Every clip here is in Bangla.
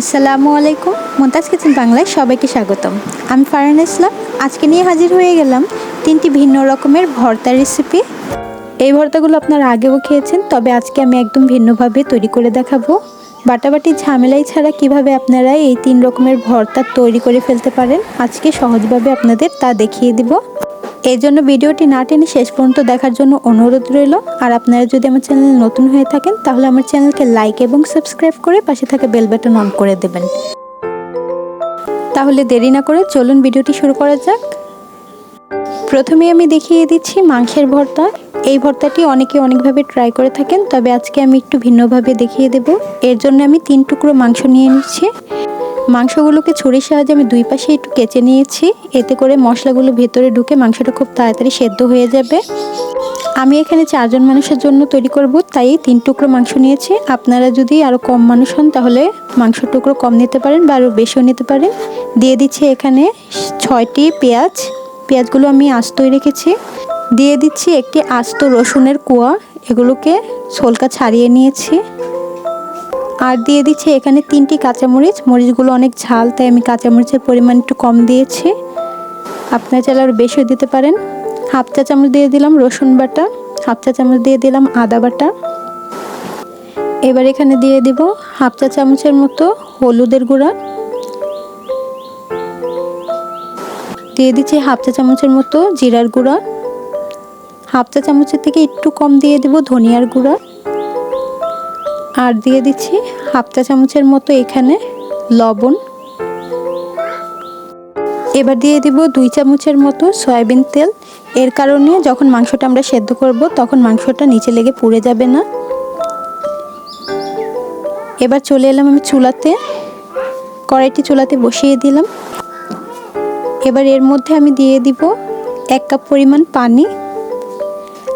আসসালামু আলাইকুম। মুমতাজ কিচেন বাংলায় সবাইকে স্বাগতম। আমি ফারহান ইসলাম। আজকে নিয়ে হাজির হয়ে গেলাম তিনটি ভিন্ন রকমের ভর্তা রেসিপি এই ভর্তাগুলো আপনারা আগেও খেয়েছেন, তবে আজকে আমি একদম ভিন্নভাবে তৈরি করে দেখাবো। বাটাবাটি ঝামেলাই ছাড়া কীভাবে আপনারা এই তিন রকমের ভর্তা তৈরি করে ফেলতে পারেন, আজকে সহজভাবে আপনাদের তা দেখিয়ে দিব। এই জন্য ভিডিওটি না টেনে শেষ পর্যন্ত দেখার জন্য অনুরোধ রইল। আর আপনারা যদি আমার চ্যানেল নতুন হয়ে থাকেন, তাহলে আমার চ্যানেলকে লাইক এবং সাবস্ক্রাইব করে পাশে থাকা বেল বাটন অন করে দেবেন। তাহলে দেরি না করে চলুন ভিডিওটি শুরু করা যাক। প্রথমে আমি দেখিয়ে দিচ্ছি মাংসের ভর্তা। এই ভর্তাটি অনেকে অনেকভাবে ট্রাই করে থাকেন, তবে আজকে আমি একটু ভিন্নভাবে দেখিয়ে দেব। এর জন্য আমি তিন টুকরো মাংস নিয়ে নিচ্ছি। মাংসগুলোকে ছুরির সাহায্যে আমি দুই পাশে একটু কেচে নিয়েছি। এতে করে মশলাগুলো ভেতরে ঢুকে মাংসটা খুব তাড়াতাড়ি সেদ্ধ হয়ে যাবে। আমি এখানে চারজন মানুষের জন্য তৈরি করব, তাই তিন টুকরো মাংস নিয়েছি। আপনারা যদি আরও কম মানুষ হন, তাহলে মাংস টুকরো কম নিতে পারেন বা আরও বেশিও নিতে পারেন। দিয়ে দিচ্ছি এখানে ছয়টি পেঁয়াজ। পেঁয়াজগুলো আমি আস্তই রেখেছি। দিয়ে দিচ্ছি একটি আস্ত রসুনের কুয়া। এগুলোকে ছোলকা ছাড়িয়ে নিয়েছি। আর দিয়ে দিচ্ছি এখানে তিনটি কাঁচামরিচ। মরিচগুলো অনেক ঝাল, তাই আমি কাঁচামরিচের পরিমাণ একটু কম দিয়েছি। আপনার চাইলে আরও বেশিও দিতে পারেন। হাফ চা চামচ দিয়ে দিলাম রসুন বাটা, হাফ চা চামচ দিয়ে দিলাম আদা বাটা। এবার এখানে দিয়ে দিব হাফ চা চামচের মতো হলুদের গুঁড়া। দিয়ে দিচ্ছি হাফ চা চামচের মতো জিরার গুঁড়া। হাফ চা চামচের থেকে একটু কম দিয়ে দেব ধনিয়ার গুঁড়া। আর দিয়ে দিচ্ছি হাফ চা চামচের মতো এখানে লবণ। এবার দিয়ে দিব দুই চামচের মতো সয়াবিন তেল। এর কারণে যখন মাংসটা আমরা সেদ্ধ করব, তখন মাংসটা নিচে লেগে পুড়ে যাবে না। এবার চলে এলাম আমি চুলাতে। কড়াইটি চুলাতে বসিয়ে দিলাম। এবার এর মধ্যে আমি দিয়ে দিব এক কাপ পরিমাণ পানি।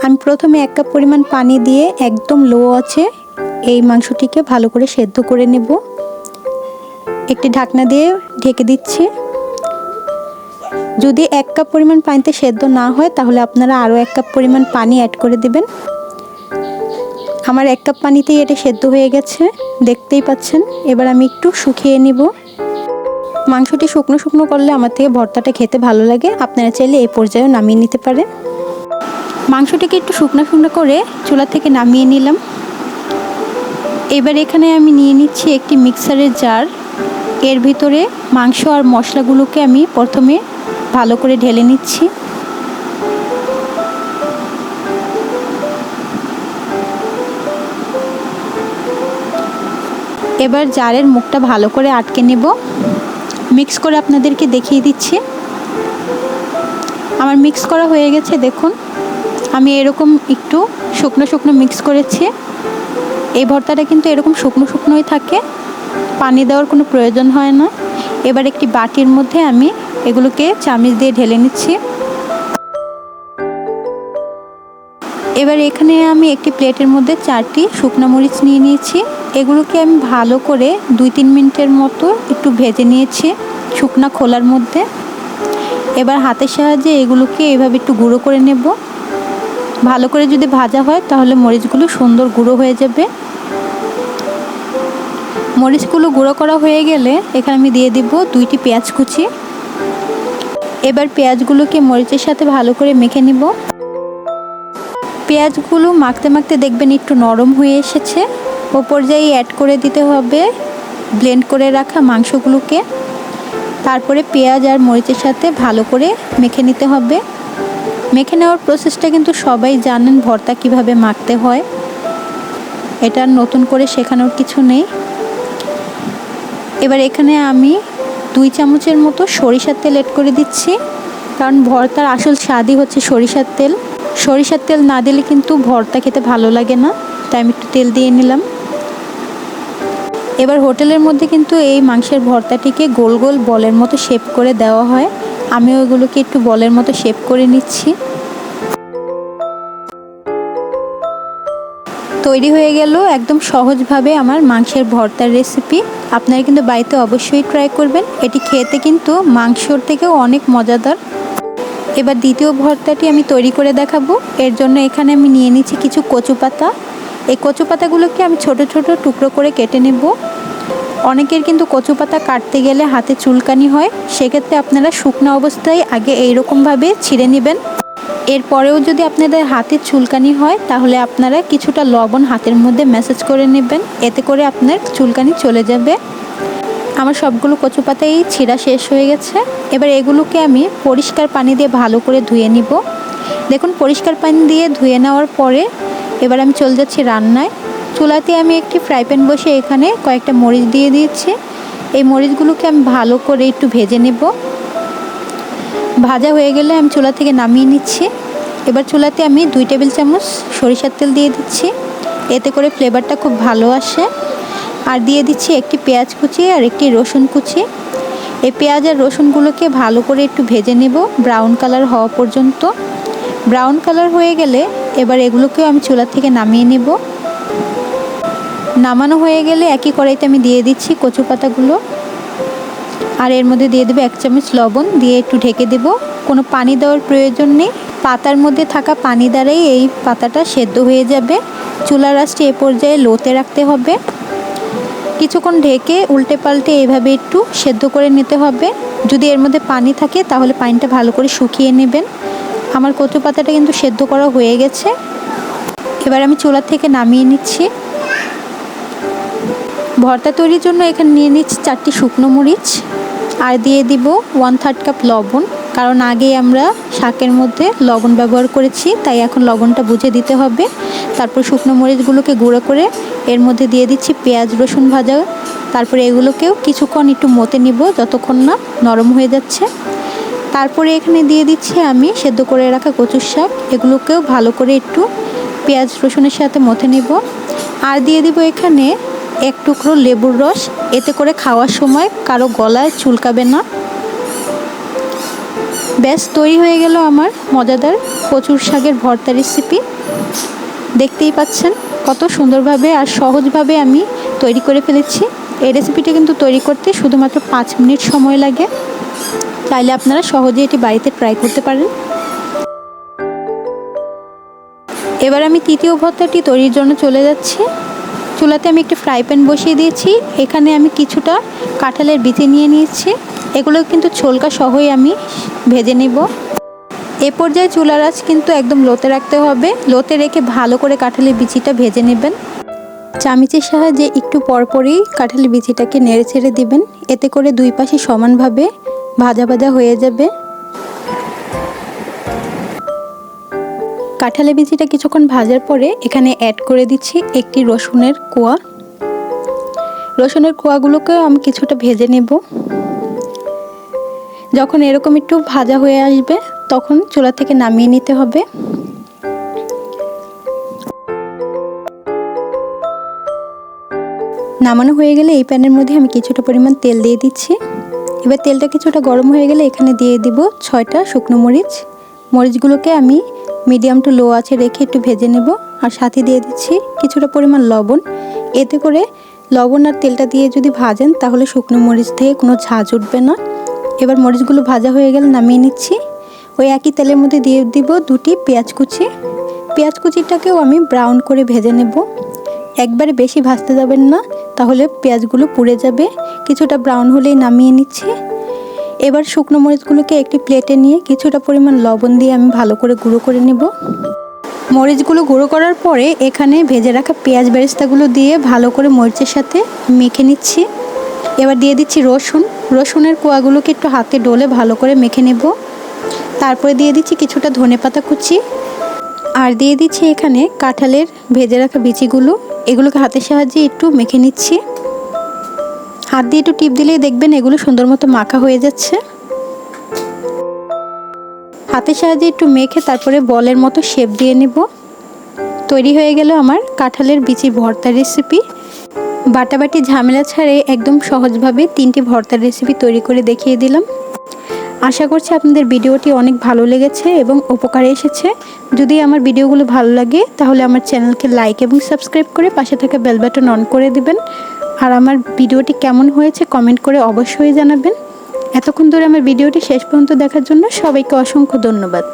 আমি প্রথমে এক কাপ পরিমাণ পানি দিয়ে একদম লো আছে এই মাংসটিকে ভালো করে সেদ্ধ করে নেব। একটি ঢাকনা দিয়ে ঢেকে দিচ্ছি। যদি এক কাপ পরিমাণ পানিতে সেদ্ধ না হয়, তাহলে আপনারা আরও এক কাপ পরিমাণ পানি অ্যাড করে দেবেন। আমার এক কাপ পানিতেই এটা সেদ্ধ হয়ে গেছে, দেখতেই পাচ্ছেন। এবার আমি একটু শুকিয়ে নিব। মাংসটি শুকনো শুকনো করলে আমার থেকে ভর্তাটা খেতে ভালো লাগে। আপনারা চাইলে এই পর্যায়েও নামিয়ে নিতে পারেন। মাংসটিকে একটু শুকনো শুকনো করে চুলা থেকে নামিয়ে নিলাম। এবার এখানে আমি নিয়ে নিচ্ছি একটি মিক্সারের জার। এর ভিতরে মাংস আর মশলাগুলোকে আমি প্রথমে ভালো করে ঢেলে নিচ্ছি। এবার জারের মুখটা ভালো করে আটকে নেব। মিক্স করে আপনাদেরকে দেখিয়ে দিচ্ছি। আমার মিক্স করা হয়ে গেছে, দেখুন। আমি এরকম একটু শুকনো শুকনো মিক্স করেছি। এই ভর্তাটা কিন্তু এরকম শুকনো শুকনোই থাকে। পানি দেওয়ার কোনো প্রয়োজন হয় না। এবার একটি বাটির মধ্যে আমি এগুলোকে চামিচ দিয়ে ঢেলে নিচ্ছি। এবার এখানে আমি একটি প্লেটের মধ্যে চারটি শুকনো মরিচ নিয়ে নিয়েছি। এগুলোকে আমি ভালো করে দুই তিন মিনিটের মতো একটু ভেজে নিয়েছি শুকনা খোলার মধ্যে। এবার হাতের সাহায্যে এগুলোকে এভাবে একটু গুঁড়ো করে নেব। ভালো করে যদি ভাজা হয় তাহলে মরিচগুলো সুন্দর গুঁড়ো হয়ে যাবে। মরিচগুলো গুঁড়ো করা হয়ে গেলে এখানে আমি দিয়ে দিব দুইটি পেঁয়াজ কুচি। এবার পেঁয়াজগুলোকে মরিচের সাথে ভালো করে মেখে নিব। পেঁয়াজগুলো মাখতে মাখতে দেখবেন একটু নরম হয়ে এসেছে। ও পর্যায়ে অ্যাড করে দিতে হবে ব্লেন্ড করে রাখা মাংসগুলোকে। তারপরে পেঁয়াজ আর মরিচের সাথে ভালো করে মেখে নিতে হবে। মেখে নেওয়ার প্রসেসটা কিন্তু সবাই জানেন ভর্তা কীভাবে মাখতে হয়। এটা নতুন করে শেখানোর কিছু নেই। এবার এখানে আমি দুই চামচের মতো সরিষার তেল এড করে দিচ্ছি। কারণ ভর্তার আসল স্বাদই হচ্ছে সরিষার তেল। সরিষার তেল না দিলে কিন্তু ভর্তা খেতে ভালো লাগে না, তাই আমি একটু তেল দিয়ে নিলাম। এবার হোটেলের মধ্যে কিন্তু এই মাংসের ভর্তাটিকে গোল গোল বলের মতো শেপ করে দেওয়া হয়। আমি ওইগুলোকে একটু বলের মতো শেপ করে নিচ্ছি। তৈরি হয়ে গেল একদম সহজভাবে আমার মাংসের ভর্তার রেসিপি আপনারা কিন্তু বাড়িতে অবশ্যই ট্রাই করবেন। এটি খেতে কিন্তু মাংসর থেকেও অনেক মজাদার। এবার দ্বিতীয় ভর্তাটি আমি তৈরি করে দেখাবো। এর জন্য এখানে আমি নিয়ে নিচ্ছি কিছু কচু পাতা। এই কচু পাতাগুলোকে আমি ছোট ছোট টুকরো করে কেটে নেব। অনেকের কিন্তু কচু পাতা কাটতে গেলে হাতে চুলকানি হয়। সেক্ষেত্রে আপনারা শুকনো অবস্থায় আগে এইরকমভাবে ছিঁড়ে নেবেন। এরপরেও যদি আপনাদের হাতে চুলকানি হয়, তাহলে আপনারা কিছুটা লবণ হাতের মধ্যে ম্যাসেজ করে নেবেন। এতে করে আপনার চুলকানি চলে যাবে। আমার সবগুলো কচু পাতাই ছিঁড়া শেষ হয়ে গেছে। এবার এগুলোকে আমি পরিষ্কার পানি দিয়ে ভালো করে ধুয়ে নিব। দেখুন, পরিষ্কার পানি দিয়ে ধুয়ে নেওয়ার পরে এবার আমি চলে যাচ্ছি রান্নায়। চুলাতে আমি একটি ফ্রাই প্যান বসে এখানে কয়েকটা মরিচ দিয়ে দিয়েছি। এই মরিচগুলোকে আমি ভালো করে একটু ভেজে নেব। ভাজা হয়ে গেলে আমি চুলা থেকে নামিয়ে নিচ্ছি। এবার চুলাতে আমি দুই টেবিল চামচ সরিষার তেল দিয়ে দিচ্ছি। এতে করে ফ্লেভারটা খুব ভালো আসে। আর দিয়ে দিচ্ছি একটি পেঁয়াজ কুচি আর একটি রসুন কুচি। এই পেঁয়াজ আর রসুনগুলোকে ভালো করে একটু ভেজে নেব ব্রাউন কালার হওয়া পর্যন্ত। ব্রাউন কালার হয়ে গেলে এবার এগুলোকেও আমি চুলা থেকে নামিয়ে নেব। নামানো হয়ে গেলে একই কড়াইতে আমি দিয়ে দিচ্ছি কচু পাতাগুলো আর এর মধ্যে দিয়ে দেবো এক চামচ লবণ, দিয়ে একটু ঢেকে দেব। কোনো পানি দেওয়ার প্রয়োজন নেই। পাতার মধ্যে থাকা পানি দ্বারাই এই পাতাটা সেদ্ধ হয়ে যাবে। চুলা রাসটি এ পর্যায়ে লোতে রাখতে হবে। কিছুক্ষণ ঢেকে উল্টে পাল্টে এইভাবে একটু সেদ্ধ করে নিতে হবে। যদি এর মধ্যে পানি থাকে, তাহলে পানিটা ভালো করে শুকিয়ে নেবেন। আমার কচু পাতাটা কিন্তু সেদ্ধ করা হয়ে গেছে। এবার আমি চুলার থেকে নামিয়ে নিচ্ছি। ভর্তা তৈরির জন্য এখানে নিয়ে নিচ্ছি চারটি শুকনো মরিচ। আর দিয়ে দিব ওয়ান থার্ড কাপ লবণ, কারণ আগে আমরা শাকের মধ্যে লবণ ব্যবহার করেছি, তাই এখন লবণটা বুঝে দিতে হবে। তারপর শুকনো মরিচগুলোকে গুঁড়ো করে এর মধ্যে দিয়ে দিচ্ছি পেঁয়াজ, রসুন ভাজা। তারপরে এগুলোকেও কিছুক্ষণ একটু মতে নিব, যতক্ষণ না নরম হয়ে যাচ্ছে। তারপরে এখানে দিয়ে দিচ্ছি আমি সেদ্ধ করে রাখা কচুর শাক, এগুলোকেও ভালো করে একটু পেঁয়াজ, রসুনের সাথে মথে নিব। আর দিয়ে দিব এখানে এক টুকরো লেবুর রস। এতে করে খাওয়ার সময় কারও গলায় চুলকাবে না। ব্যাস, তৈরি হয়ে গেল আমার মজাদার কচুর শাকের ভর্তা রেসিপি দেখতেই পাচ্ছেন কত সুন্দরভাবে আর সহজভাবে আমি তৈরি করে ফেলেছি। এই রেসিপিটা কিন্তু তৈরি করতে শুধুমাত্র পাঁচ মিনিট সময় লাগে। চাইলে আপনারা সহজে এটি বাড়িতে ট্রাই করতে পারেন। এবার আমি তৃতীয় ভর্তাটি তৈরির জন্য চলে যাচ্ছি। চুলাতে আমি একটি ফ্রাই প্যান বসিয়ে দিয়েছি। এখানে আমি কিছুটা কাঁঠালের বিচি নিয়ে নিয়েছি। এগুলো কিন্তু ছোলকা সহই আমি ভেজে নেব। এ পর্যায়ে চুলার আঁচ কিন্তু একদম লোতে রাখতে হবে। লোতে রেখে ভালো করে কাঁঠালের বিচিটা ভেজে নেবেন। চামিচের সাহায্যে একটু পরপরই কাঁঠালের বিচিটাকে নেড়ে ছেড়ে দিবেন। এতে করে দুই পাশে সমানভাবে ভাজা ভাজা হয়ে যাবে। কাঁঠালের বিচিটা কিছুক্ষণ ভাজার পরে এখানে অ্যাড করে দিচ্ছি একটি রসুনের কোয়া। রসুনের কোয়াগুলোকে আমি কিছুটা ভেজে নেব। যখন এরকম একটু ভাজা হয়ে আসবে, তখন চুলা থেকে নামিয়ে নিতে হবে। নামানো হয়ে গেলে এই প্যানের মধ্যে আমি কিছুটা পরিমাণ তেল দিয়ে দিচ্ছি। এবার তেলটা কিছুটা গরম হয়ে গেলে এখানে দিয়ে দিব ছয়টা শুকনো মরিচ। মরিচগুলোকে আমি মিডিয়াম টু লো আছে রেখে একটু ভেজে নেব। আর সাথে দিয়ে দিচ্ছি কিছুটা পরিমাণ লবণ। এতে করে লবণ আর তেলটা দিয়ে যদি ভাজেন, তাহলে শুকনো মরিচ থেকে কোনো ঝাঁজ উঠবে না। এবার মরিচগুলো ভাজা হয়ে গেলে নামিয়ে নিচ্ছি। ওই একই তেলের মধ্যে দিয়ে দিব দুটি পেঁয়াজ কুচি। পেঁয়াজ কুচিটাকেও আমি ব্রাউন করে ভেজে নেব। একবারে বেশি ভাজতে যাবেন না, তাহলে পেঁয়াজগুলো পুড়ে যাবে। কিছুটা ব্রাউন হলেই নামিয়ে নিচ্ছি। এবার শুকনো মরিচগুলোকে একটি প্লেটে নিয়ে কিছুটা পরিমাণ লবণ দিয়ে আমি ভালো করে গুঁড়ো করে নেব। মরিচগুলো গুঁড়ো করার পরে এখানে ভেজে রাখা পেঁয়াজ বেরেস্তাগুলো দিয়ে ভালো করে মরিচের সাথে মেখে নিচ্ছি। এবার দিয়ে দিচ্ছি রসুন। রসুনের কোয়াগুলোকে একটু হাতে ডলে ভালো করে মেখে নেব। তারপরে দিয়ে দিচ্ছি কিছুটা ধনে পাতা কুচি। আর দিয়ে দিচ্ছি এখানে কাঁঠালের ভেজে রাখা বিচিগুলো। এগুলোকে হাতের সাহায্যে একটু মেখে নিচ্ছি। হাত দিয়ে একটু টিপ দিলেই দেখবেন এগুলো সুন্দর মতো মাখা হয়ে যাচ্ছে। হাতের সাহায্যে একটু মেখে তারপরে বলের মতো শেপ দিয়ে নেব। তৈরি হয়ে গেল আমার কাঁঠালের বিচি ভর্তা রেসিপি বাটাবাটি ঝামেলা ছাড়ে একদম সহজভাবে তিনটি ভর্তার রেসিপি তৈরি করে দেখিয়ে দিলাম। আশা করছি আপনাদের ভিডিওটি অনেক ভালো লেগেছে এবং উপকারে এসেছে। যদি আমার ভিডিওগুলো ভালো লাগে, তাহলে আমার চ্যানেলকে লাইক এবং সাবস্ক্রাইব করে পাশে থাকা বেল বাটন অন করে দিবেন। আর আমার ভিডিওটি কেমন হয়েছে কমেন্ট করে অবশ্যই জানাবেন। এতক্ষণ ধরে আমার ভিডিওটি শেষ পর্যন্ত দেখার জন্য সবাইকে অসংখ্য ধন্যবাদ।